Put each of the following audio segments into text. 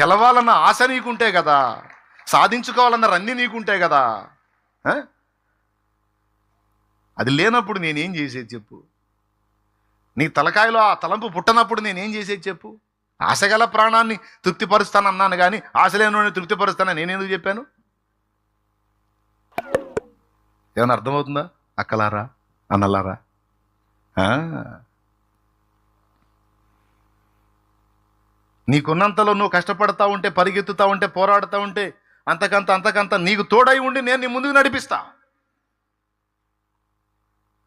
గెలవాలన్న ఆశ నీకుంటే కదా సాధించుకోవాలన్న రన్ని నీకుంటే కదా అది లేనప్పుడు నేనేం చేసేది చెప్పు? నీ తలకాయలో ఆ తలంపు పుట్టనప్పుడు నేనేం చేసేది చెప్పు? ఆశగల ప్రాణాన్ని తృప్తిపరుస్తానన్నాను కానీ ఆశ లేని తృప్తిపరుస్తానని నేను ఎందుకు చెప్పాను? ఏమైనా అర్థమవుతుందా? అక్కలారా? అన్నలారా? నీకున్నంతలో నువ్వు కష్టపడతా ఉంటే పరిగెత్తుతా ఉంటే పోరాడుతూ ఉంటే అంతకంత అంతకంత నీకు తోడై ఉండి నేను నీ ముందుకు నడిపిస్తా.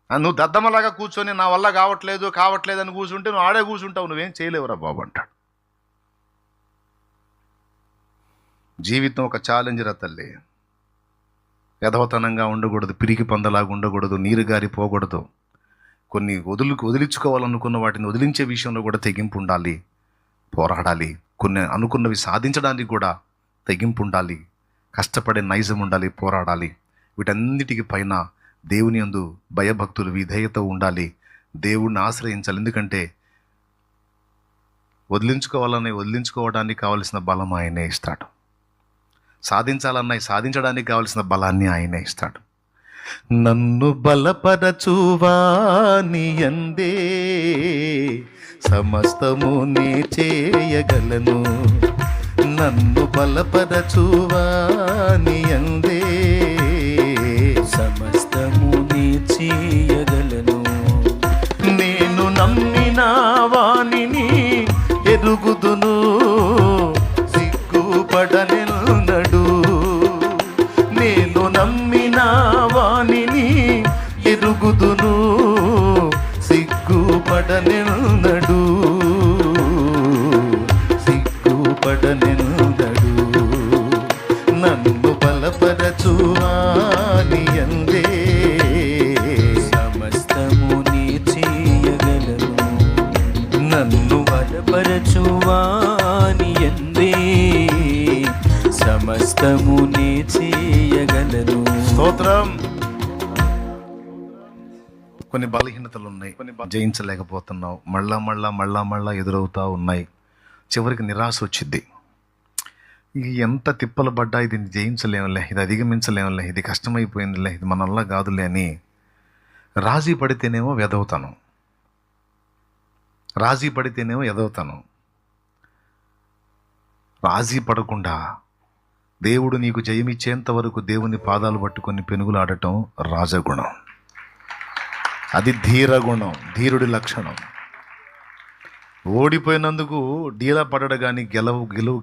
నువ్వు దద్దమలాగా కూర్చొని నా వల్ల కావట్లేదు కావట్లేదు అని కూర్చుంటే నువ్వు ఆడే కూర్చుంటావు నువ్వేం చేయలేవురా బాబు అంటాడు. జీవితం ఒక ఛాలెంజ్ రా తల్లి. యథవతనంగా ఉండకూడదు పిరికి పందలాగా ఉండకూడదు నీరు గారిపోకూడదు కొన్ని వదులు వదిలించుకోవాలనుకున్న వాటిని వదిలించే విషయంలో కూడా తెగింపు ఉండాలి. పోరాడాలి. కొన్ని అనుకున్నవి సాధించడానికి కూడా తెగింపు ఉండాలి. కష్టపడే నైజం ఉండాలి పోరాడాలి. వీటన్నిటికి పైన దేవుని యందు భయభక్తులు విధేయత ఉండాలి. దేవుణ్ణి ఆశ్రయించాలి. ఎందుకంటే వదిలించుకోవాలని వదిలించుకోవడానికి కావలసిన బలం ఆయనే ఇస్తాడు. సాధించాలన్నాయి సాధించడానికి కావలసిన బలాన్ని ఆయనే ఇస్తాడు. నన్ను బలపరచువా నీ అందే సమస్తము నీ చేయగలను. నన్ను బలపరచువా నీ అందే. సమస్తము నీ చేయగలను. నేను నమ్మిన వాణిని ఎరుగుదును. సిగ్గుపడనెల్నడు నేను నమ్మిన వాణిని ఎరుగుదును. బలపరచువాని అందే సమస్తము నీ చేయగలను. నన్ను బలపరచువాని ఎందే సమస్తము నీ చేయగలను. స్తోత్రం. కొన్ని బలహీనతలు ఉన్నాయి కొన్ని జయించలేకపోతున్నావు. మళ్ళా మళ్ళా మళ్ళా మళ్ళా ఎదురవుతా ఉన్నాయి. చివరికి నిరాశ వచ్చింది ఇది ఎంత తిప్పలు పడ్డా ఇది జయించలేములే ఇది అధిగమించలేములే ఇది కష్టమైపోయిందిలే ఇది మనల్లా కాదులే అని రాజీ పడితేనేమో వెదవుతాను. రాజీ పడితేనేమో ఎదవుతాను. రాజీ పడకుండా దేవుడు నీకు జయమిచ్చేంత వరకు దేవుని పాదాలు పట్టుకొని పెనుగులాడటం రాజగుణం. అది ధీరగుణం ధీరుడి లక్షణం. ఓడిపోయినందుకు డీలా పడడు కానీ గెలవు గెలువు